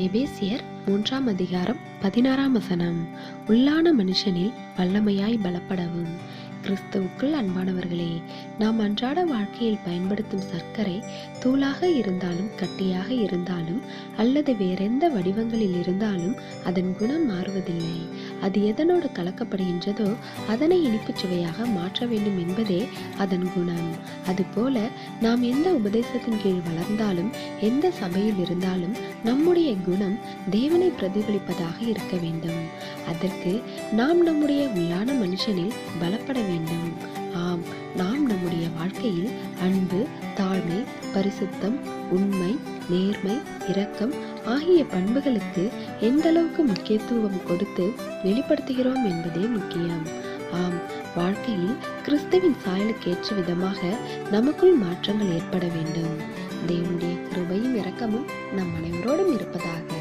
எபேசியர் மூன்றாம் அதிகாரம் பதினாறாம் வசனம். உள்ளான மனுஷனில் வல்லமையாய் பலப்படவும். கிறிஸ்துவுக்குள் அன்பானவர்களே நாம் அன்றாட வாழ்க்கையில் பயன்படுத்தும் சர்க்கரை தூளாக இருந்தாலும் கட்டியாக இருந்தாலும் அல்லது வேறெந்த வடிவங்களில் இருந்தாலும் அதன் குணம் மாறுவதில்லை. அது எதனோடு கலக்கப்படுகின்றதோ அதனை இனிப்புச் சுவையாக மாற்ற வேண்டும் என்பதே அதன் குணம். அதுபோல நாம் எந்த உபதேசத்தின் கீழ் வளர்ந்தாலும் எந்த சபையில் இருந்தாலும் நம்முடைய குணம் தேவனை பிரதிபலிப்பதாக இருக்க வேண்டும். அதற்கு நாம் நம்முடைய உள்ளான மனுஷனில் பலப்பட வேண்டும். ஆம் நாம் நம்முடைய வாழ்க்கையில் அன்பு தாழ்மை பரிசுத்தம் உண்மை நேர்மை இரக்கம் ஆகிய பண்புகளுக்கு எந்த அளவுக்கு முக்கியத்துவம் கொடுத்து வெளிப்படுத்துகிறோம் என்பதே முக்கியம். ஆம் வாழ்க்கையில் கிறிஸ்துவின் சாயலுக்கேற்ற விதமாக நமக்குள் மாற்றங்கள் ஏற்பட வேண்டும். தேவனுடைய கிருபையும் இரக்கமும் நம் அனைவரோடும் இருப்பதாக.